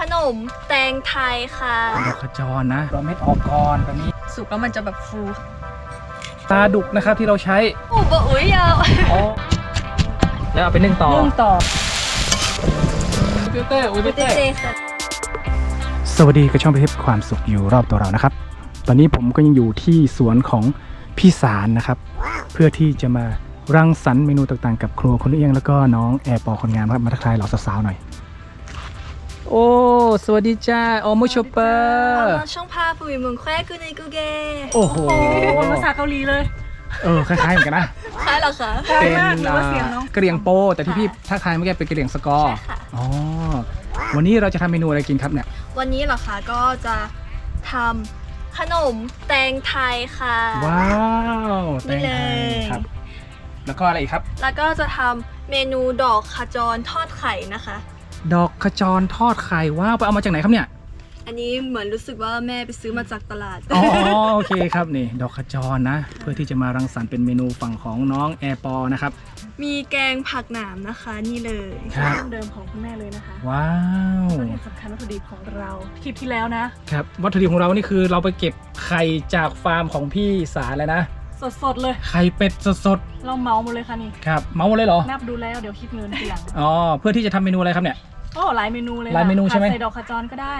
ขนมแตงไทยค่ะดอกขจรนะเราเม็ดออกก่อนแบบนี้ สุกแล้วมันจะแบบฟูตาดุกนะครับที่เราใช้โอ้บอุ้ยยาวอ๋อแล้วเอาไปนึ่งต่อนึ่งต่อฟิลเตอร์อุ้ยเจฟิลเตอร์เจค่ะสวัสดีกับช่องพิเทพความสุขอยู่รอบตัวเรานะครับ ตอนนี้ผมก็ยังอยู่ที่สวนของพี่สารนะครับ เพื่อที่จะมารังสรรค์เมนูต่างๆ กับครัวคนเอียงแล้วก็น้องแอร์ปอคนงานครับมาทักทายเหล่าสาวๆหน่อย โอ้ สวัสดีจ้าโอโมชเปอร์ช่องพาปุยเมืองแควกูในกูเกโอ้โหคนภาษาเกาหลีเลย เออ คล้ายๆเหมือนกันนะใช่เหรอคะเป็นมากหรือว่าเสียงน้องกระเหรี่ยงโป แต่ที่พี่ทักทายเมื่อกี้เป็นกระเหรี่ยงสกอร์ใช่ค่ะอ๋อ วันนี้เราจะทำเมนูอะไรกินครับเนี่ย วันนี้เหรอคะก็จะทำขนมแตงไทยค่ะ ว้าว แตนี่งเลไทยยครับ แล้วก็อะไรอีกครับ แล้วก็จะทำเมนูดอกขจรทอดไข่นะคะ ดอกขจรทอดไข่ว้าวไปเอามาจากไหนครับเนี่ย อันนี้เหมือนรู้สึกว่าแม่ไปซื้อมาจากตลาด อ๋อโอเคครับนี่ ดอกขจรนะ เพื่อที่จะมารังสรรค์เป็นเมนูฝั่งของน้องแอร์ปอนะครับ มีแกงผักหนามนะคะนี่เลยครับเรื่องเดิมของคุณแม่เลยนะคะว้าวตัวที่สำคัญวัตถุดิบของเราคลิปที่แล้วนะ ครับวัตถุดิบของเรานี่คือเราไปเก็บไข่จากฟาร์มของพี่สารเลยนะ สดๆเลยไข่เป็ดสดเราเมาหมดเลยค่ะนี่ๆครับเมาหมดเลยเหรอนับดูแล้วเดี๋ยวคิดเงินทีหลังอ๋อเพื่อที่จะทำเมนูอะไรครับเนี่ย โอ้หลายเมนูเลยหลายเมนูใช่ไหม ผัดใส่ดอกขจรก็ได้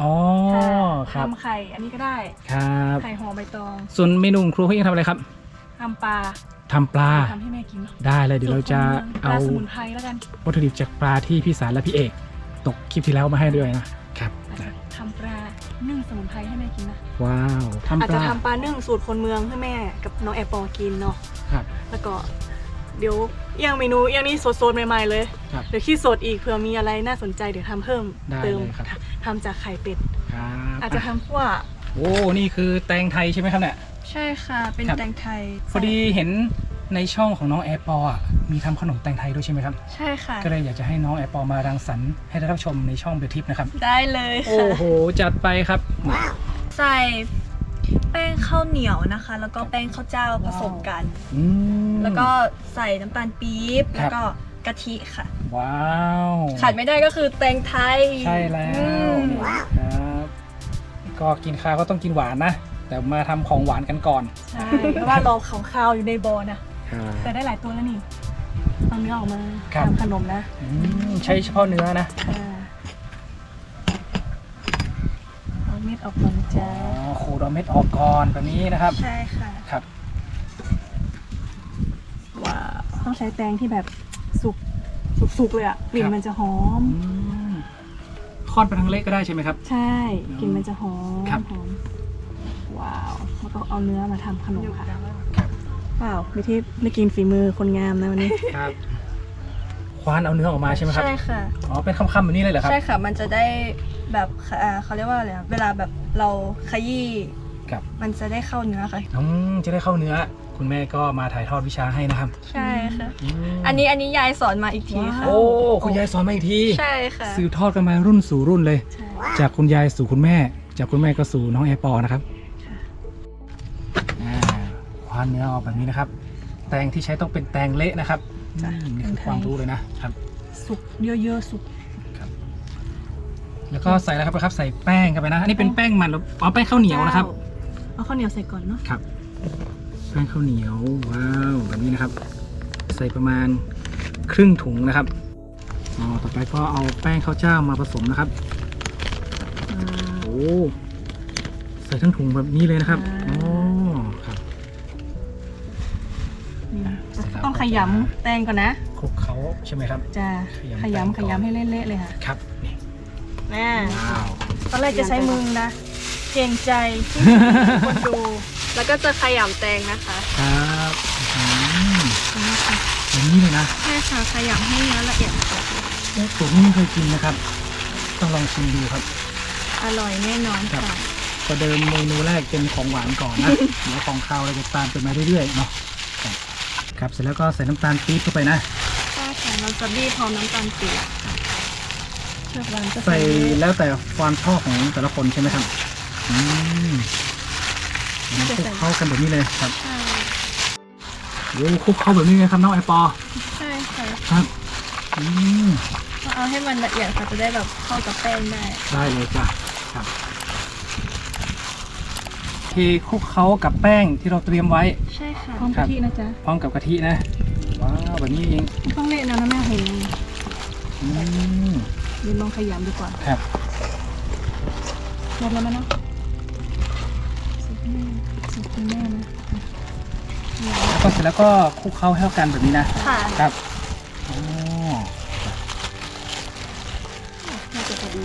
อ๋อค่ะครับทำไข่อันนี้ก็ได้ ครับ ไข่ห่อใบตองส่วนเมนูของครัวเขายังทำอะไรครับทำปลาทำปลาทำให้แม่กินได้เลยเดี๋ยวเราจะปเอาลาสมุนไพรแล้วกันวัตถุดิบจากปลาที่พี่สารและพี่เอก ตกคลิปที่แล้วมาให้ด้วยนะครับอาจจะทำปลา นึ่งสมุนไพรให้แม่กินนะ ว้าวทำอาจปจะลา ทำปลานึ่งสูตรคนเมืองให้แม่กับน้องแอปปอกินเนาะ ครับ แล้วก็เดี๋ยวเอียงเมนูเอียงนี่สดๆใหม่ๆเลย ครับ เดี๋ยวขี้สดอีกเผื่อมีอะไรน่าสนใจเดี๋ยวทำเพิ่มได้เติมเลยครับ ทำจากไข่เป็ด ครับอาจจะทำพวกโอ้ นี่คือแตงไทยใช่ไหมครับเนี่ย ใช่ค่ะ เป็นครับ แตงไทยพอดีเห็น ในช่องของน้องแอร์ปออะมีทำขนมแตงไทยด้วยใช่ไหมครับ ใช่ค่ะ ก็เลยอยากจะให้น้องแอร์ปอมารังสรรค์ให้ได้รับชมในช่องเบลทิปนะครับ ได้เลยโอ้ค่ะโห จัดไปครับ ใส่แป้งข้าวเหนียวนะคะ แล้วก็แป้งข้าวเจ้าผสมกันอืมแล้วก็ใส่น้ำตาลปี๊บครับแล้วก็กะทิค่ะ ว้าวขาดไม่ได้ก็คือแตงไทย ใช่แล้อืวมครับก็กินข้าวก็ต้องกินหวานนะแต่มาทำของหวานกันก่อน ใช่ เพราะว่าเราของข้าวอยู่ในบอนะ แต่ได้หลายตัวแล้วนี่เอาเนื้อออกมาครับ ทำขนมนะอืมใช้เฉพาะเนื้อนะอ่าเอาเม็ดออกก่อนอ๋จ้าอขูดเอาเม็ดออกก่อนแบบนี้นะครับ ใช่ค่ะ ครับ ว้าวต้องใช้แตงที่แบบสุกสุกๆเลยอะกลิ่นมันจะหอม อืมทอดไปทั้งเล็กก็ได้ใช่ไหมครับ ใช่กลิ่นมันจะหอมครับ หอมว้าวแล้วก็เอาเนื้อมาทำขนมค่ะ ครับว้าวไม่ที่ไม่กินฝีมือคนงามนะวันนี้ ครับควานเอาเนื้อออกมาใช่ไหมครับ ใช่ค่ะ อ๋อ เป็นคำๆแบบนี้เลยเหรอครับ ใช่ค่ะ มันจะได้แบบอ่าเขาเรียกว่าอะไรอะเวลาแบบเราขยี้ครับ มันจะได้เข้าเนื้อค่ะ อืมจะได้เข้าเนื้อ คุณแม่ก็มาถ่ายทอดวิชาให้นะครับใช่ค่ะ มอันนี้อันนี้ยายสอนมาอีกทีค่ะ โอ้ คุณยายสอนมาอีกที ใช่ค่ะ สืบทอดกันมารุ่นสู่รุ่นเลย ใช่ จากคุณยายสู่คุณแม่ จากคุณแม่ก็สู่น้องแอร์ปอนะครับอ่าค วานเนื้อออกแบบนี้นะครับ แตงที่ใช้ต้องเป็นแตงเละนะครับอืมนี่คือความรู้เลยนะครับ สุกเยอะๆสุก แล้วก็ใส่แล้วครับครับ ใส่แป้งเข้าไปนะ อันนี้เป็นแป้งมันหรืออ๋อแป้งข้าวเหนียวนะครับ เอาข้าวเหนียวใส่ก่อนเนาะครับ แป้งข้าวเหนียว ว้าวแบบนี้นะครับ ใส่ประมาณครึ่งถุงนะครับอ๋อต่อไปก็เอาแป้งข้าวเจ้ามาผสมนะครับโอ้ ใส่ทั้งถุงแบบนี้เลยนะครับอ๋อค ยำแตงก่อนนะคลุกเขาใช่ไหมครับ จะขยำขแป้งยำก่ขอนยำให้เละๆเลยค่ะครับนี่แม่ว้าว ตอนแรกจะใช้มือนะ เกรงใจคนดู แล้วก็จะขยำแตงนะคะครับอืมอย่างนี้เลยนะใช่ค่ะขยำให้เนื้อละเอียดค่ะเอ๊ะผมไม่เคยกินนะครับ ต้องลองชิมดูครับ อร่อยแน่นอนครับค่ะ ประเดิมเมนูแรกเป็นของหวานก่อนนะ เดี๋ยวของคาวเราจะตามเป็นมาเรื่อยๆเนาะ ครับครับเสร็จแล้วก็ใส่น้ำตาลปี๊บเข้าไปนะใช่ค่ะเราจะบีบพร้อมน้ำตาลปี๊บเชือกวางก็ใส่แล้วแต่ความชอบของแต่ละคนใช่ไหมครับอืมคลุกเข้ากันแบบนี้เลยครับใช่โอ้คลุกเข้าแบบนี้เลยครับน้องไอปอใช่ค่ะครับอืมเอาให้มันละเอียดค่ะจะได้แบบเข้ากับแป้งได้ ได้เลยจ้ะครับเท คลุกเคล้ากับแป้งที่เราเตรียมไว้ ใช่ค่ะพร้อมครักะบทินะจ๊ะพร้อมกับกะทินะ ว้าวแบบนี้เองต้องเละนะนะแม่เห็นอืมเดี๋ยวลองขยำดูก่อนครับหมดแล้วมั้ยเนาะสุดแม่สุดคุณแม่นะแล้วก็เสร็จแล้วก็คลุกเคล้าให้เข้ากันแบบนี้นะค่ะครับโอ้น่าจะพอดี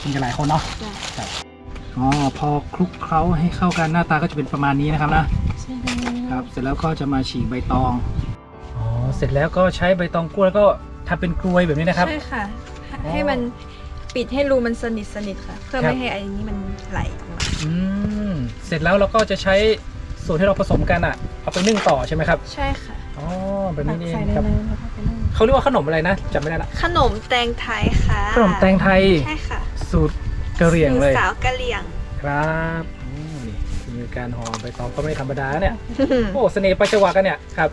กินกันหลายคนเนาะจ้ะ ครับ อ๋อพอคลุกเคล้าให้เข้ากันหน้าตาก็จะเป็นประมาณนี้นะครับนะใช่แล้วครับ เสร็จแล้วก็จะมาฉีกใบตองอ๋อเสร็จแล้วก็ใช้ใบตองกล้วยแล้วก็ทำเป็นกลวยแบบนี้นะครับ ใช่ค่ะอ๋อให้มันปิดให้รูมันสนิทสนิทค่ะ เพื่อครับไม่ให้ไอ้นี้มันไหลออกมาอืมเสร็จแล้วเราก็จะใช้ส่วนที่เราผสมกันอะเอาไปนึ่งต่อใช่ไหมครับใช่ค่ะอ๋อแบบตันี้กนี่เอใส่งในครับเลยแล้วก็ไปนึ่งเขาเรียกว่าขนมอะไรนะจำไม่ได้ละขนมแตงไทยค่ะขนมแตงไทย ใช่ค่ะ สูตร กะเหรี่ยงเลยสาวกะเหรี่ยงครับโอ้นี่มีการห่อใบตองก็ไม่ธรรมดาเนี่ยโอ้เสน่ห์ไปจังหวะกันเนี่ยครับ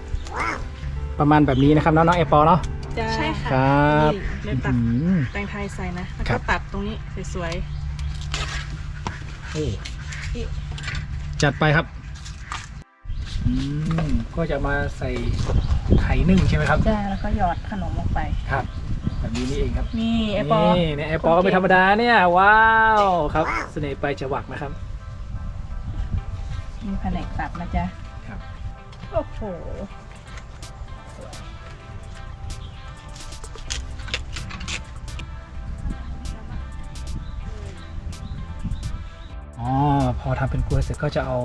ประมาณแบบนี้นะครับน้องๆแอปเปอลเนาะจ้าใช่ค่ะครับนี่เดี๋ยวตักอืมแตงไทยใส่นะแล้วครัก็บ ตัดตรงนี้สวยโอ้จัดไปครับอืมก็จะมาใส่ไข่นึ่งใช่ไหมครับๆจ้าแล้วก็หยอดขนมลงไป ครับ แบบนี้นี่เองครับนี่ไอปอ นี่เนี่ยแอปเปอก็ไม่ธรรมดาเนี่ย ว้าวครับเสน่ห์ไปจังหวักนะครับ มีแผนกตัดนะจ๊ะครับ โอ้โห อ๋อพอทำเป็นกล้วยเสร็จก็จะเอา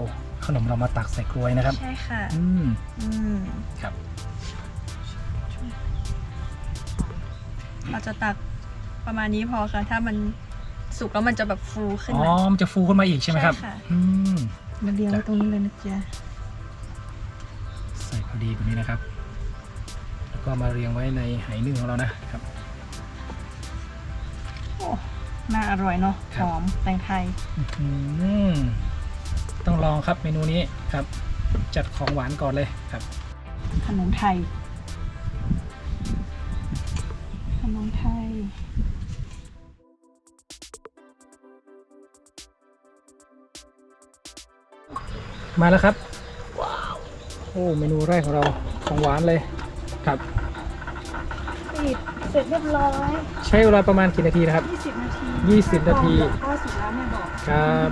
ขนมเรามาตักใส่กล้วยนะครับ ใช่ค่ะ อืม อืม ครับ เราจะตักประมาณนี้พอค่ะ ถ้ามันสุกแล้วมันจะแบบฟูขึ้นอ๋อมา มันจะฟูขึ้นมาอีกใช่ไหมครับใช่ค่ะ อืมมาเรียงไว้ตรงนี้เลยนะจ๊ะใส่พอดีแบบนี้นะครับ แล้วก็มาเรียงไว้ในไหนึ่งของเรานะครับ โอ้น่าอร่อยเนาะคหรับ อมแตงไทยอืมต้องลองครับเมนูนี้ครับ จัดของหวานก่อนเลยครับ ขนมไทย มาแล้วครับว้าวโอ้เมนูแรกของเราของหวานเลยครับปิดเสร็จเรียบร้อยใช้เวลาประมาณกี่นาทีนะครับ 20 นาที20 นาทีข้าวสุกแล้วแม่บอกครับ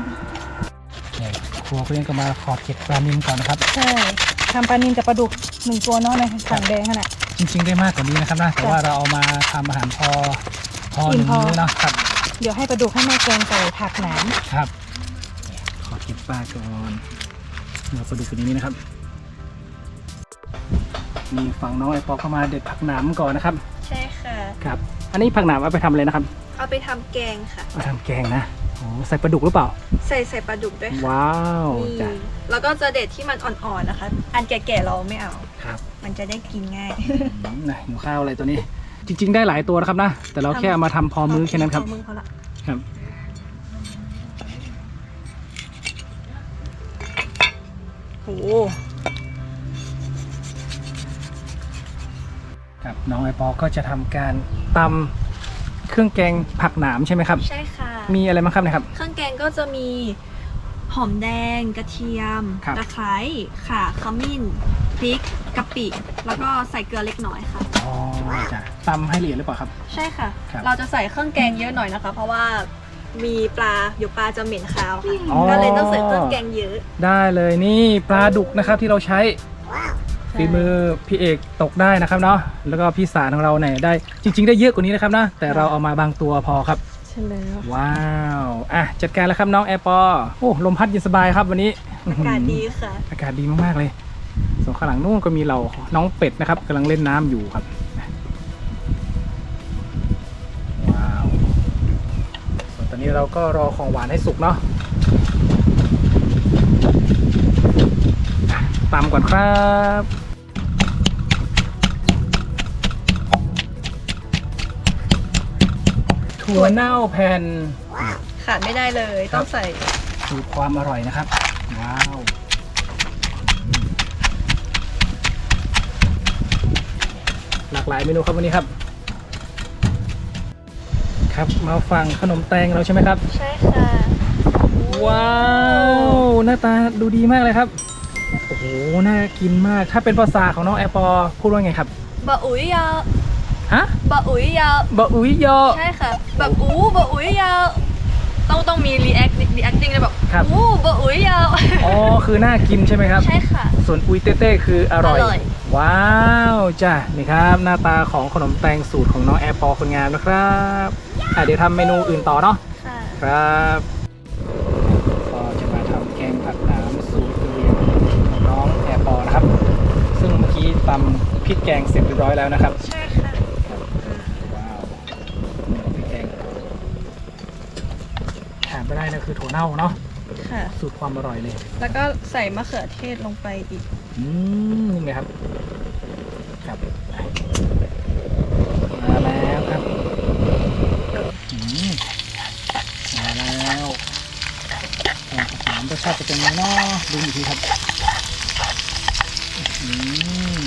นี่ครัวก็ยังก็มาขอบเก็บปลานิลก่อนนะครับใช่ทำปลานินกับปลาดุกหนึ่งตัวเนาะในถังแดงขนาดจริง ๆ ได้มากกว่านี้นะครับนะแต่ว่าเราเอามาทำอาหารพอพอหอิ่นึ่มงพอมื้อเนาะครับ เดี๋ยวให้ปลาดุกให้แม่แกงใส่ผักหนามครับขอเก็บปลาก่อน เดี๋ยวปลาดุกตัวนี้นะครับนี่ฝั่งน้องไอปอเข้ามาเด็ดผักหนามก่อนนะครับ ใช่ค่ะ ครับ อันนี้ผักหนามเอาไปทำอะไรนะครับ เอาไปทำแกงค่ะ เอาทำแกงนะโอ้ใส่ปลาดุกหรือเปล่า ใส่ใส่ปลาดุกด้วยค่ะว้าวนี่จ้ะแล้วก็จะเด็ดที่มันอ่อนๆนะคะ อันแก่ๆเราไม่เอา ครับมันจะได้กินง่ายอืมนะหิวข้าวอะไรตัวนี้ จริง ๆ ได้หลายตัวนะครับนะ แต่เราแค่เอามาทำพอมื้อแค่นั้นครับ พอมือเขาละ ครับ โหครับน้องไอปอก็จะทำการตำเครื่องแกงผักหนามใช่ไหมครับ ใช่ค่ะ มีอะไรบ้างครับเนะครับ เครื่องแกงก็จะมีหอมแดง กระเทียม ครับ ตะไคร้ข่าขมิ้น พริกกะปิ แล้วก็ใส่เกลือเล็กน้อยค่ะ อ๋อจ้ะตำให้ละเอียดหรือเปล่าครับ ใช่ค่ะ ครับ เราจะใส่เครื่องแกงเยอะหน่อยนะคะ เพราะว่า มีปลาเดี๋ยวปลาจะเหม็นคาวค่ะอ๋อ ก็เลยต้องใส่เครื่องแกงเยอะ ได้เลยนี่ปลาดุกนะครับที่เราใช้ฝีมือพี่เอกตกได้นะครับเนาะแล้วก็พี่สารของเราเนี่ยได้จริง ๆ ได้เยอะกว่านี้นะครับนะแต่เราเอามาบางตัวพอครับ ใช่แล้วว้าวอะจัดการแล้วครับน้องแอร์ปอโอ้ลมพัดเย็นสบายครับวันนี้อากาศดีค่ะ อากาศดีมากๆเลย ส่วนข้างหลังนู่นก็มีเราน้องเป็ดนะครับกำลังเล่นน้ำอยู่ครับ นตอนนี้เราก็รอของหวานให้สุกเนาะอะตำก่อนครับถั่วเน่าแผ่นขาดไม่ได้เลยครับต้องใส่สูตรความอร่อยนะครับ ว้าวอืมหลากหลายเมนูครับวันนี้ครับ ครับ มาฝั่งขนมแตงเราใช่ไหมครับ ใช่ค่ะ ว้าว หน้าตาดูดีมากเลยครับ โอ้โห น่ากินมาก ถ้าเป็นภาษาของน้องแอปปอพูดว่าไงครับ บะอุ๋ยยาวฮะ บะอุ๋ยยาวบะอุยยอ ใช่ค่ะ แบบอู้บะอุ๋ยยาว ต้องต้องมีรีแอครีแอคติ้งเลยแบบครับ อู้บะอุ๋ยยาว อ๋อ คือน่ากินใช่ไหมครับ ใช่ค่ะ ส่วนอุยเต้เต้คืออร่อย อร่อย ว้าวจ้ะนี่ครับหน้าตาของขนมแตงสูตรของน้องแอร์ปอคนงามนะครับอะเดี๋ยวทำเมนูอื่นต่อเนาะค่ะครับก็จะมาทำแกงผักน้ำสูตรเรียนของน้องแอร์ปอนะครับ ซึ่งเมื่อกี้ตำพริกแกงเสร็จเรียบร้อยแล้วนะครับใช่ค่ะว้าวนี่พริกแกงขาดไม่ได้นะคือถั่วเน่าเนาะค่ะสูตรความอร่อยเลย แล้วก็ใส่มะเขือเทศลงไปอีก อืมนี่ไงครับ ครับมาแล้วครับอืมมาแล้วแกงผักหอมรสชาติจะเป็นยังไงเนาะดูอีกทีครับอืม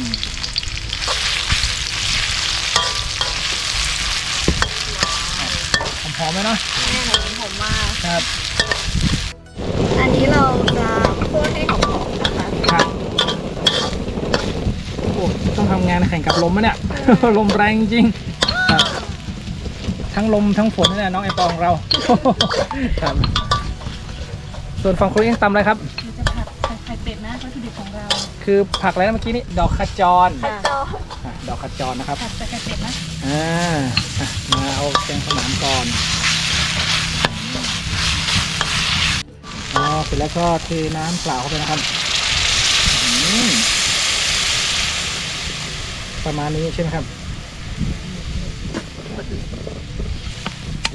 หอมๆไหมเนาะแน่นอนผมมากครับ อันนี้เราจะคั่วให้หอมๆนะคะ ครับโอ้ต้อง ทำงานแข่งกับลมมะเนี่ย ลมแรงจริงครับทั้งลมทั้งฝนนี่แหละน้องไอปองเราครับส่วนฝั่งคุณเองตำอะไรครับ เราจะผัดใส่ไข่เป็ดนะวัตถุดิบของเราคือผักอะไรนะเมื่อกี้นี้ดอกขจรข้าวจออะดอกขจรนะครับ ผัดใส่ไข่เป็ดนะอ่าอะมาเอาแกงขนามก่อน อ๋อ เสร็จแล้วก็เทน้ำเปล่าเข้าไปนะครับอืม ประมาณนี้ใช่ไหมครับ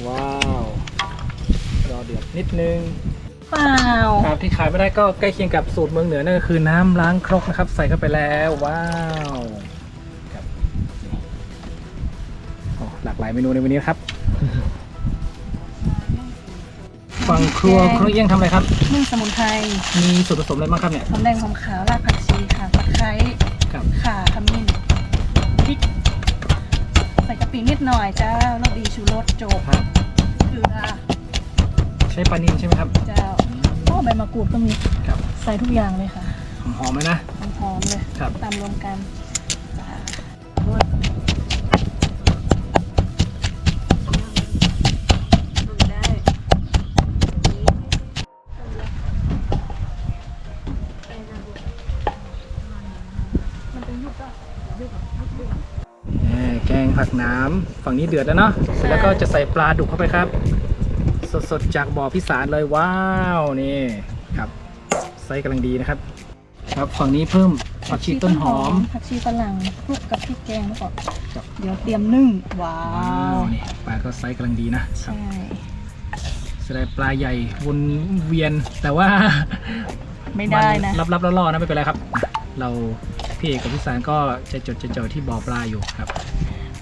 ว้าว รอเดือดนิดนึงเปล่าครับที่ขายไม่ได้ก็ใกล้เคียงกับสูตรเมืองเหนือนั่นก็คือน้ำล้างครกนะครับ ใส่เข้าไปแล้วว้าวครับโอ้หลากหลายเมนูในวันนี้นะครับฝั่งครัวครัวเอี้ยงทำอะไรครับ นึ่งสมุนไพรมีส่วนผสมอะไรบ้างครับเนี่ยหอมแดงหอมขาวรากผักชีค่ะตะไคร้ครับข่าขมิ้นพริกใส่กะ ปินิดหน่อยเจ้ารสดีชูรสโจกครับเกลือใช้ปลานิลใช่ไหมครับ เจ้าโอ้ใบมะกรูดก็มีครับ ใส่ทุกอย่างเลยค่ะ หอมๆไหมนะหอมๆเลยครับตามรวมกัน น้ำฝั่งนี้เดือดแล้วเนาะเสร็จแล้วก็จะใส่ปลาดุกเข้าไปครับ สดๆจากบ่อพิสารเลยว้าวนี่ครับไซส์กำลังดีนะครับ ครับฝั่งนี้เพิ่มผักชีต้นหอมผักชีฝรั่งคลุกกับพริกแกงแล้วก็ครับเดี๋ยวเตรียมนึ่งว้าว้าววนี่ปลาก็ไซส์กำลังดีนะครับใช่แสดงปลาใหญ่วนเวียนแต่ว่าไม่ได้นะรับรับๆล่อๆนะไม่เป็นไรครับ เราพี่เอกกับพี่สารก็จะจดจะจ่อที่บ่อปลาอยู่ครับ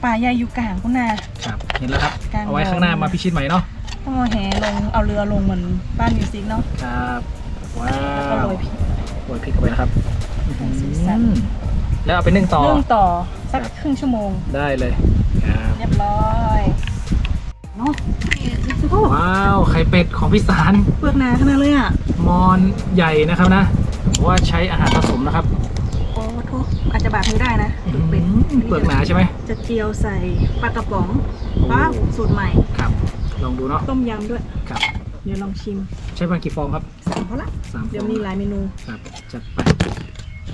ป่าใหญ่อยู่กลางคุณนา ครับเห็นแล้วครับกลางเอาไว้ข้างหน้าบ่อมาพิชิตใหม่เนาะต้องเอาแหลงเอาเรือลงเหมือนบ้านมิวสิกเนาะครับว้าแล้วก็วโรยพริก โรยพริกเข้าไปนะครับให้สีสัน อืมแล้วเอาไปนึ่งต่อ นึ่งต่อสักครับครึ่งชั่วโมง ได้เลยครับเรียบร้อยเนาะโอ้ว้าวไข่เป็ดของพี่สารเปลือกหนาขนาดเลยอะมอนใหญ่นะครับนะเพราะว่าใช้อาหารผสมนะครับ โอ้โทษอาจจะบาดมือได้นะเปลือกเป็ดอืม เปลือกหนาใช่ไหม จะเจียวใส่ปลากระป๋องว้าวสูตรใหม่ ครับ ลองดูเนาะ ต้มยำด้วย ครับ เดี๋ยวลองชิม ใช้ปลากี่ฟองครับสามพอละสามฟองเดี๋ยวมีหลายเมนู ครับจัดไป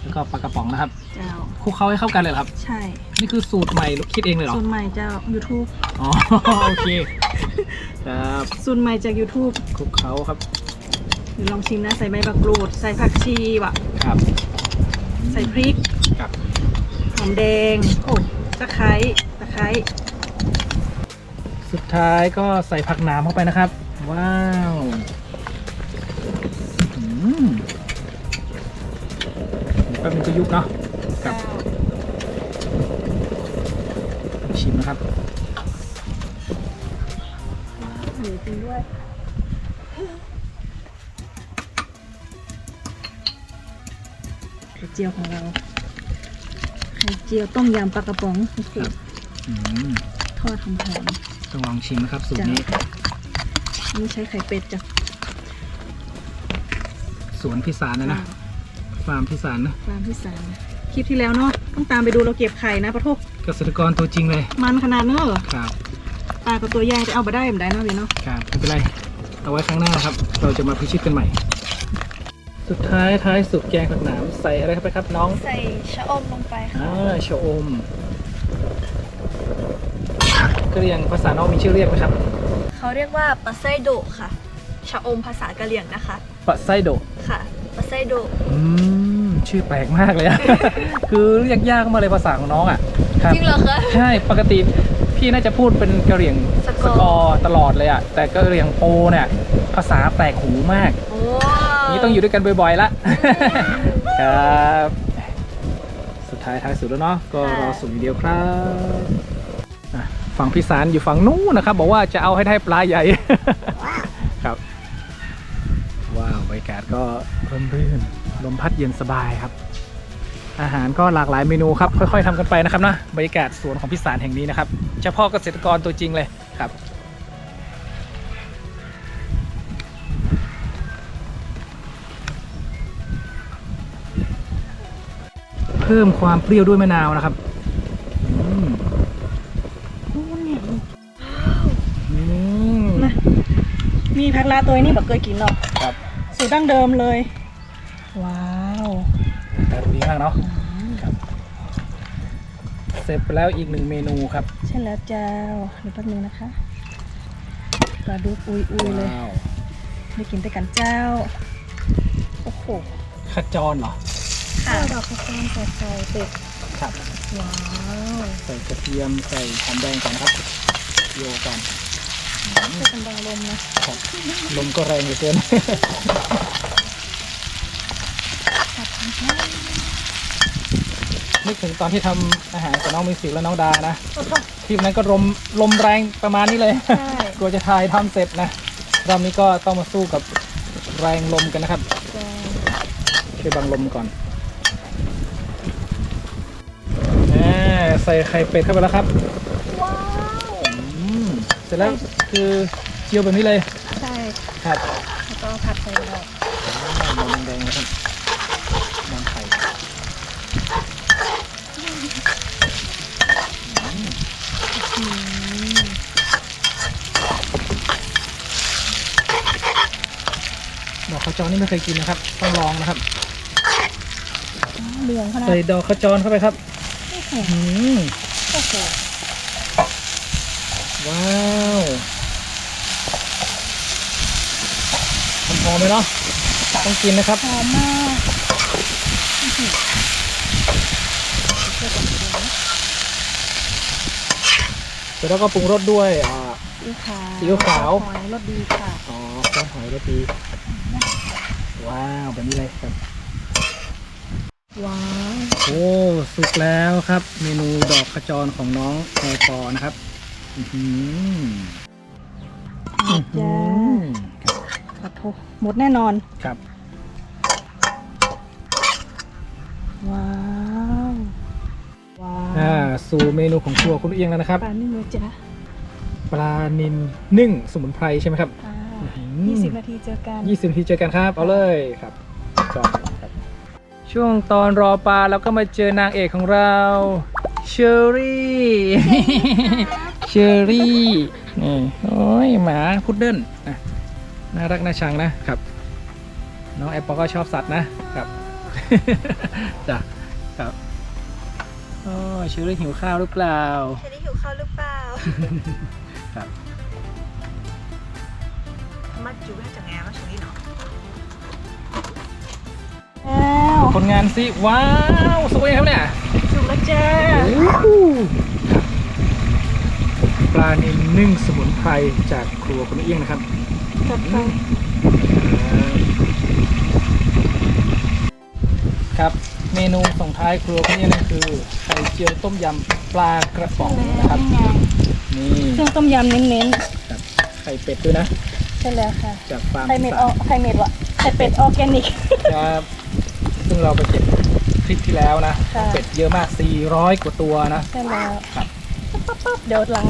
แล้วก็ปลากระป๋องนะครับ เจ้า คลุกเคล้าให้เข้ากันเลยเหรอครับ ใช่ นี่คือสูตรใหม่หรือคิดเองเลยเหรอ สูตรใหม่เจ้า YouTube อ๋อ โอเค ครับสูตรใหม่จาก YouTube คลุกเคล้าครับ เดี๋ยวลองชิมนะ ใส่ใบมะกรูด ใส่ผักชีว่ะ ครับ ใส่พริกครับห อมแดง โอ้ตะไคร้ตะไคร้สุดท้ายก็ใส่ผักหนามเข้าไปนะครับ ว้าวอืมเดี๋ยวแป๊บนึงจะยุบเนาะครับ ชิมนะครับหมูจริงด้วยไข่เจียวของเราไข่ เจียวต้มยำปลากระป๋องโอ้โหครับอืมทอดหอมคต้องลองชิมนะครับสูตรนี้นี่ใช้ไข่เป็ดจ้ะสวนพิสารนะนะฟาร์มพิสารนะฟาร์มที่สามคลิปที่แล้วเนาะต้องตามไปดูเราเก็บไข่นะปะทุกเกษตรกรตัวจริงเลยมันขนาดเนอะครับปลากับตัวใหญ่จะเอาไปได้แบบไดเนาะพี่เนาะครับไม่เป็นไรเอาไว้ครั้งหน้าครับ เราจะมาพิชิตกันใหม่ สุดท้ายท้ายสุดแกงผักหนามใส่อะไรเข้าไปครับน้องใส่ชะอมลงไปค่ะอ่าชะอมกะเหรี่ยงภาษานอกมีชื่อเรียกไหมครับเขาเรียกว่าปลาไส้โดะค่ะชะอมภาษากะเหรี่ยงนะคะปะไส้โดะค่ะปลาไส้โดะอืมชื่อแปลกมากเลยอะ คือเรียกยากมากเลยภาษาของน้องอะครับจริงเหรอคะ ใช่ปกติพี่น่าจะพูดเป็นกะเหรี่ยงสกอร์กอร์ตลอดเลยอะแต่กะเหรี่ยงโปเนี่ยภาษาแปลกหูมาก โอ้ นี่ต้องอยู่ด้วยกันบ่อยๆละครับสุดท้ายท้ายสุดแล้วเนาะก็รอสุ่มอย่างเดียวครับอะฝั่งพิสารอยู่ฝั่งนู้นนะครับ บอกว่าจะเอาให้ได้ปลาใหญ่ครับว้าวบรรยากาศก็ร่มรื่นลมพัดเย็นสบายครับ อาหารก็หลากหลายเมนูครับ ค่อยๆทำกันไปนะครับนะบรรยากาศสวนของพิสารแห่งนี้นะครับ เฉพาะเกษตรกรตัวจริงเลยครับ เพิ่มความเปรี้ยวด้วยมะนาวนะครับอืมอืมนะมีผักลาตัวนี้แบบเคยกินเนาะครับสูตรดั้งเดิมเลย ว้าวแต่ดีมากเนาะครับเสร็จไปแล้วอีกหนึ่งเมนูครับ ใช่แล้วเจ้าเดี๋ยวแป๊บนึงนะคะปลาดุกอุยอุยๆเลยว้าวได้กินไปกันเจ้า โอ้โหขจรเหรอ ค่ะ ดอกกระเทียมใส่ใส่เป็ดครับ ว้าวใส่กระเทียมใส่หอมแดงก่อนนะครับโยกันช่วยกันบังลมนะ ครับลมก็แรงเหลือเกิน นึกถึงตอนที่ทำอาหารกับน้องมิวสิกและน้องดานะคลิปนั้นก็ลมลมแรงประมาณนี้เลย ใช่ กลัวจะถ่ายทำเสร็จนะรอบนี้ก็ต้องมาสู้กับแรงลมกันนะครับจ้าช่วยบังลมก่อน ใส่ไข่เป็ดเข้าไปแล้วครับ ว้าวอืมเสร็จแล้วคือเจียวแบบนี้เลยใช่ครับแล้วก็ผัดใส่ดอกมองแดงๆนะครับมองไข่ดอกขจรนี่ไม่เคยกินนะครับต้องลองนะครับเหลืองขนาดใส่ดอกขจรเข้าไปครับอื้อหือ โอ้โหว้าวมันหอมไหมเนาะต้องกินนะครับหอมมากเสร็จแล้วก็ปรุงรสด้วยอ่าซีอิ๊วขาวซีอิ๊วขาวหอยรสดีค่ะอ๋อซอสหอยรสดีว้าวแบบนี้เลยครับ ว้าว โอ้สุกแล้วครับ เมนูดอกขจรของน้องแพรปอนะครับ อื้อหืออื้อหืจ้าอครับขอโทษหมดแน่นอน ครับว้าว ว้าวอ่าสู่เมนูของครัวคุณเอียงแล้วนะครับ ปลานึ่งเลยจ้ะปลานินนึ่งสมุนไพรใช่ไหมครับ อ่าอื้อหือ ยี่สิบนาทีเจอกัน 20นาทีเจอกันครับ เอาเลยครับจอบครับ ช่วงตอนรอปลาเราก็มาเจอนางเอกของเราเชอรี่เชอรี่นี่โอ้ยหมาพุดเดิ้ลนะน่ารักน่าชังนะครับ น้องแอปเปอก็ชอบสัตว์นะครับจ้ะครับโอ้เชอรี่หิวข้าวหรือเปล่าเชอรี่หิวข้าวหรือเปล่าครับมาจูให้จังแงมาชนี้เนาะ แล้วผลงานสิ ว้าว สวยครับเนี่ยสุกแล้วจ้าปลานิลนึ่งสมุนไพรจากครัวคุณเอี้ยงนะครับจัดไปครับเมนูส่งท้ายครัวคุณเอี้ยงนั่นคือไข่เจียวต้มยำปลากระป๋องนะครับนี่เครื่องต้มยำเน้นครับไข่เป็ดด้วยนะๆใช่แล้วค่ะจากฟาร์มไข่เม็ดอีออสานไข่เม็ดวะไข่เป็ดออร์แกนิกครับ ซึ่งเราไปเก็บคลิปที่แล้วนะค่ะ เป็ดเยอะมาก 400 กว่าตัวนะ ใช่แล้วครับ ปั๊บปั๊บเดี๋ยวหลัง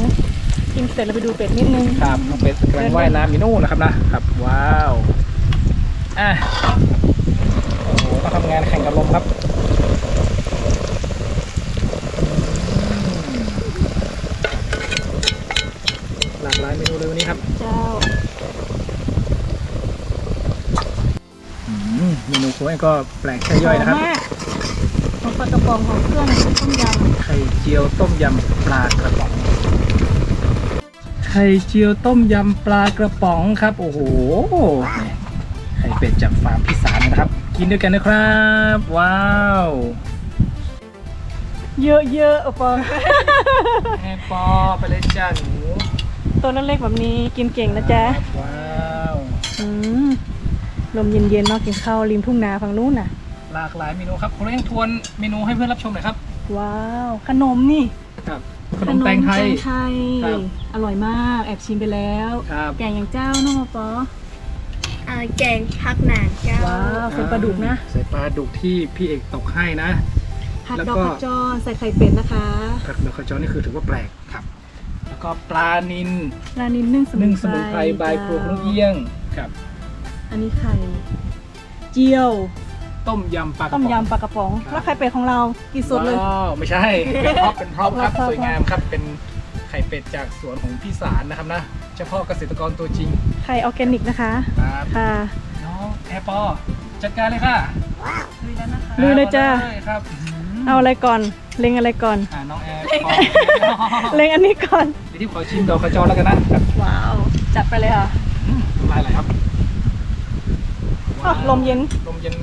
กินเสร็จแล้วไปดูเป็ดนิดนึง ครับน้องเป็ดกำลังว่ายน้ำอยู่นู่นนะครับนะครับ ว้าวอะโอ้โหมาทำงานแข่งกับลมครับหลากหลายเมนูเลยวันนี้ครับ เจ้า มเมนูครัวเองก็แปลกใช่ย่อยนะครับหมมากของปลากระป๋องของเครื่องต้มยำไข่เจียวต้มยำปลากระป๋อง ไข่เจียวต้มยำปลากระป๋องครับ โอ้โหนี่ไข่เป็ดจากฟาร์มพิสารนะครับ กินด้วยกันนะครับ ว้าว เยอะเยอะๆเอาปองแอปอไปเลยจ้าหนูตัวเล็กๆแบบนี้กินเก่งนะจ๊ะ ว้าว อืม ลมเย็นๆเนาะกินข้าวริมทุ่งนาฝั่งนู้นน่ะ หลากหลายเมนูครับคุณเร่งทวนเมนูให้เพื่อนรับชมหน่อยครับ ว้าว ขนมนี่ครับขนมแตงไทยขนมไทยครับอร่อยมากแอบชิมไปแล้ว ครับ แกงอย่างเจ้าเน้องปออ่าแกงพักหนานเจ้าว้าวใส่ปลาดุกนะ ใส่ปลาดุกที่พี่เอกตกให้นะ ผัดแล้วดอกก็กระจรใส่ไข่เป็ดนะคะผักดอกขจรนี่คือถือว่าแปลกครับ แล้วก็ปลานินร้านนี้นึ่งสมุนึ่นงสมุนไพรบายครัวครุเอี้ยงครับ อันนี้ไข่เจียว ต้มยำปลากระต้มป๋อง ยำปลากระป๋อง ครับ แล้วไข่เป็ดของเรากี่สดเลย ว้าวไม่ใช่ เป็นพร็อพเป็นพร็อพครับพร็อพสวยงามครับ เป็นไข่เป็ดจากสวนของพี่สารนะครับนะ เฉพาะเกษตรกรตัวจริงไข่ออร์แกนิกนะคะ ครับค่ะ น้องแอร์ปอจัดการเลยค่ะลุยแล้วนะคะลุยเลยจ้าอเลยครับอื้อหือเอาอะไรก่อน เล็งอะไรก่อน อ่าน้องแอร์ปอเล็งอันนี้ก่อน เดี๋ยวที่ขอชิมดอกขจรแล้วกันนะครับว้าว จัดไปเลยค่ะ อืมน้ำลายไหลครับ อะ ลมเย็น ลมเย็น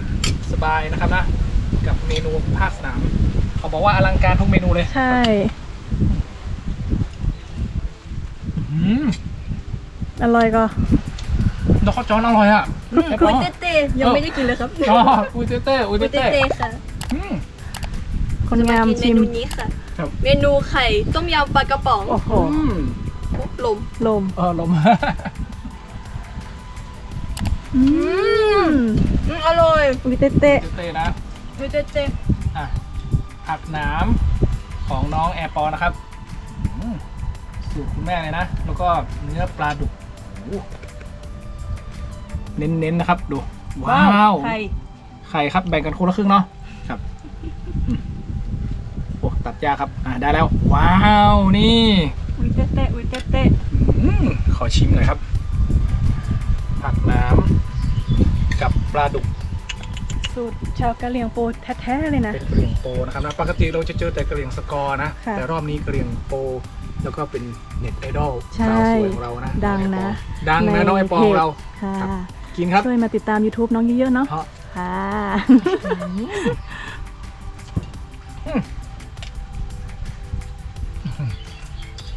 สบายนะครับนะ กับเมนูภาคสนาม เขาบอกว่าอลังการทุกเมนูเลยใช่อืมอร่อยก็ดอกขจรอร่อยอะแอร์ปคุอยเต้ๆยังไม่ได้กินเลยครับอ๋ออุยเต้เต้อุยคุยเต้เต้เต้ๆค่ะอืมคนงามกิชินมเมนูนี้ค่ะครับเมนูไข่ต้มยำปลากระป๋องโอ้โหอืมลม ลม เออลมอืม อืมอร่อยอุ้ยเต๊ะเต้เต้นะคุยเต้อะผักหน้ำของน้องแอร์ปอนะครับอืมสูตรคุณแม่เลยนะ แล้วก็เนื้อปลาดุกโอ้โหเน้นๆนะครับดูๆว้าวไข่ไข่ครับแบ่งกันคนละครึ่งเนาะครับอืมโอ้ตัดยากครับ อ่าได้แล้ว ว้าวนี่อุ้ยเต๊ะเต๊ะอุ้ยเต๊ะเต๊ะอืมขอชิมหน่อยครับ ผักน้ำ กับปลาดุกสูตรชาวกะเหรี่ยงโปแท้ๆเลยนะ เป็นกระเหรี่ยงโปนะครับนะปกติเราจะเจอแต่กระเหรี่ยงสกอร์นะ ค่ะแต่รอบนี้กระเหรี่ยงโปแล้วก็เป็นเน็ตไอดอลใช่สาวสวยของเรานะดังนะ ดังนะในน้องไอปอของเรา ค่ะครับ กินครับช่วยมาติดตาม YouTube น้องเยอะๆเนาะเพราะค่ะ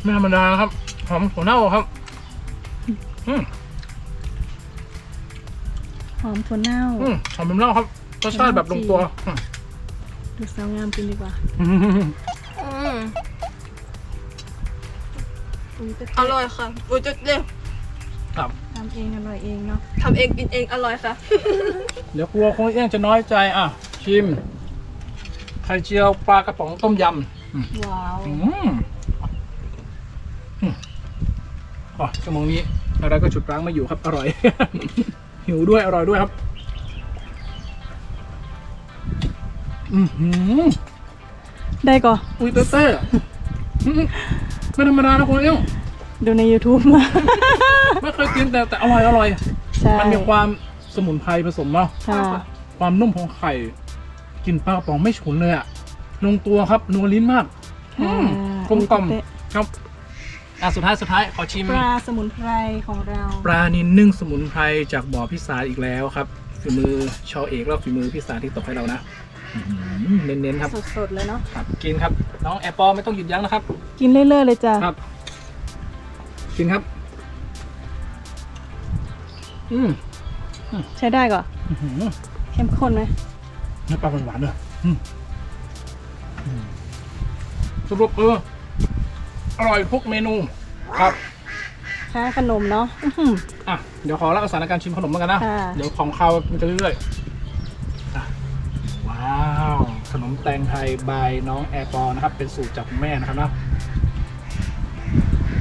ไม่ธรรมดาครับ หอมถั่วเน่าครับอืมห อมถั่วเน่า อืมหอมเป็นเน่าครับรสชาติแบบลงตัวอืมดูสาวงามกินดีกว่าอืมๆอืมอุ้ยเต๊ะอร่อยค่ะคุยเต้ครับ ทำเองอร่อยเองเนาะๆทำเองกินเองอร่อยค่ะ เดี๋ยวกลัวคงเอี้ยงจะน้อยใจอะ ชิม ไข่เจียวปลากระป๋องต้มยำอืมว้าวอืมอืมอ๋อชั่วโมงนี้อะไรก็ฉุดรั้งไมาอยู่ครับ อร่อย หิวด้วยอร่อยด้วยครับ อือหือได้ก่ออุ้ยเต้เต้อืมไม่ธรรมดานะคุณเอี้ยงดูใน YouTube มา ไม่เคยกินแต่แต่อร่อยอร่อย ใช่มันมีความสมุนไพรผสมเนาะค่ะความนุ่มของไข่กลินปลากระป๋องไม่ฉุนเลยอะลงตัวครับนัวลิ้นมาก อืมกลมกล่อมเต๊ะครับ อะสุดท้ายสุดท้ายขอชิม ปลาสมุนไพรของเรา ปลานินนึ่งสมุนไพรจากบ่อพิสารอีกแล้วครับฝีมือชอเอกแล้วฝีมือพิสารที่ตกให้เรานะอื้อหือเน้นๆครับสดๆเลยเนาะครับ กินครับ น้องแอปเปอไม่ต้องหยุดยั้งนะครับ กินเรื่อยๆเลยจ้ะครับ กินครับ อืมใช้ได้ก่อนอื้อหือเข้มข้นไหมเนื้อปลาหวานๆเลยอืมอืมสรุปเออ อร่อยทุกเมนูครับค่าขนมเนาะอื้อหือ อะเดี๋ยวขอเล่าสถานการณ์ชิมขนมแล้วกันนะ ค่ะ เดี๋ยวของคาวมันจะเรื่อยๆอะว้าวขนมแตงไทยบายน้องแอร์ปอนะครับ เป็นสูตรจากคุณแม่นะครับนะ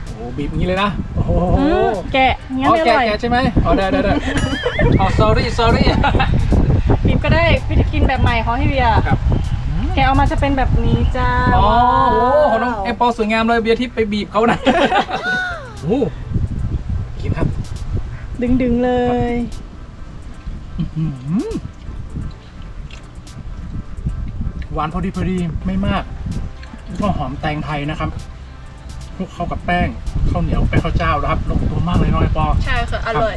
โอ้โอ้บีบอย่างนี้เลยนะโอ้โห อืมแกะงั้นอ๋อไม่อแกะร่อยแกะใช่ไหมอ๋อได้ได้ได้อ๋อ sorry sorry บีบก็ได้พี่จะกินแบบใหม่ของพี่เบียร์ครับ แกะออกมาจะเป็นแบบนี้จ้าอ๋อว้าวโอ้โหของน้องแอปเปิลสวยงามเลยเบียร์ทิพย์ไปบีบเขานะโอ้โหกินครับดึงดึงๆเลยอื้อหือหวานพอดีพอดีไม่มากแล้วก็หอมแตงไทยนะครับคลุกเข้ากับแป้งข้าวเหนียวแป้งข้าวเจ้านะครับลงตัวมากเลยน้องไอปอ ใช่ค่ะ อร่อย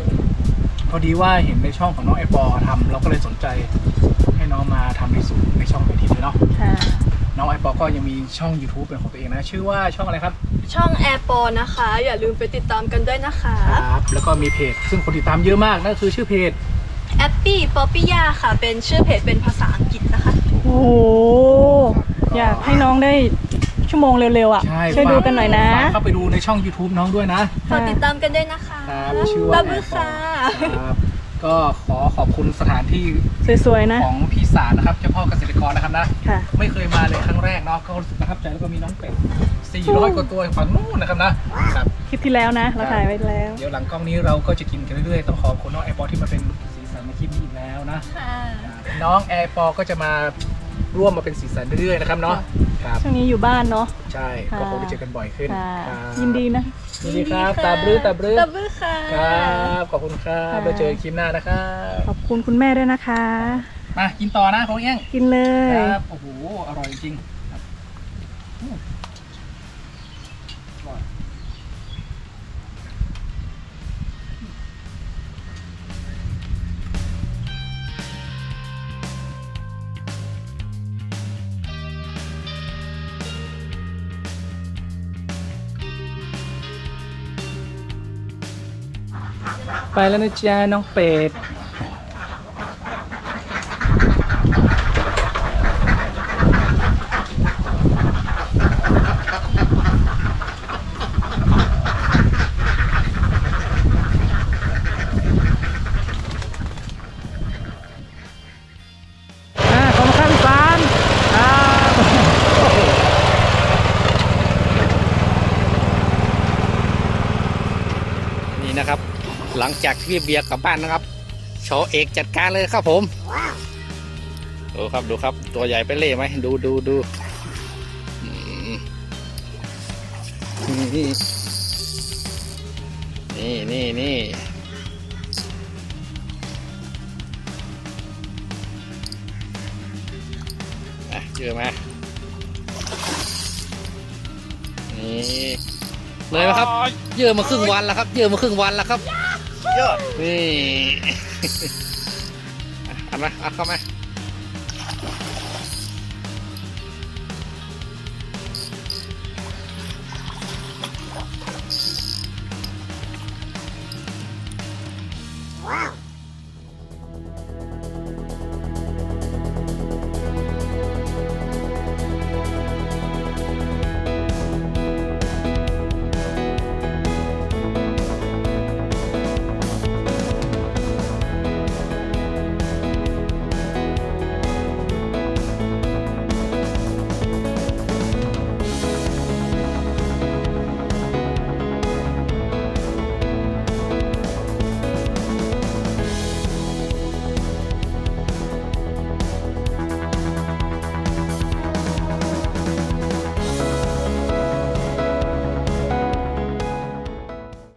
พอดีว่าเห็นในช่องของน้องไอปอทำเราก็เลยสนใจให้น้องมาทำในสูตรในช่องเวทีเลยเนาะค่ะ น้องไอปอก็ยังมีช่อง YouTube เป็นของตัวเองนะ ชื่อว่าช่องอะไรครับช่องแอร์ปอนะคะ อย่าลืมไปติดตามกันด้วยนะคะ ครับ แล้วก็มีเพจ ซึ่งคนติดตามเยอะมากนั่นคือชื่อเพจ แอปปี้ป๊อปปี้ยาค่ะ เป็นชื่อเพจเป็นภาษาอังกฤษนะคะ โอ้โหอยากให้น้องได้ ชั่วโมงเร็วๆอะใช่ช่วยดูกันหน่อยนะ ฝากเข้าไปดูในช่อง YouTube น้องด้วยนะฝากติดตามกันด้วยนะคะครับชื่อว่าบับเบิ้ลค่ะครับก็ขอขอบคุณสถานที่สวยๆนะของพี่สารนะครับเจ้าพ่อเกษตรกรนะครับนะค่ะ ไม่เคยมาเลยครั้งแรกเนาะก็รู้สึกประทับใจแล้วก็มีน้องเป็ด400กว่าตัวฝั่งนู้นนะครับนะครับคลิปที่แล้วนะเราถ่ายไว้แล้ว เดี๋ยวหลังกล้องนี้เราก็จะกินกันเรื่อยๆต้องขอบคุณน้องแอร์ปอที่มาเป็นสีสันในคลิปนี้อีกแล้วนะค่ะน้องแอร์ปอก็จะมาร่วมมาเป็นสีสันเรื่อยๆนะครับเนาะ ครับช่วงนี้อยู่บ้านเนาะ ใช่ค่ะก็คงได้เจอกันบ่อยขึ้นค่ะครับยินดีนะ ยินดีครับ ตาบรื้อตาบรื้อตาบื้อค่ะ ครับขอบคุณครับค่ะ แล้วเจอกันคลิปหน้านะครับขอบคุณคุณแม่ด้วยนะคะ มากินต่อนะของเอี้ยงกินเลย ครับโอ้โหอร่อยจริง ไปแล้วนะจ๊ะน้องเป็ด ลังจากที่เบียร์กลับบ้านนะครับโชเอกจัดการเลยครับผมดูครับดูครับ ตัวใหญ่ไปเล่ไหมดูดูดูนี่นี่นี่นี่อะเจอไหมนี่เลยไหมครับ เยอะมาครึ่งวันแล้วครับ เยอะมาครึ่งวันแล้วครับ นี่ เอามาเอาเข้ามา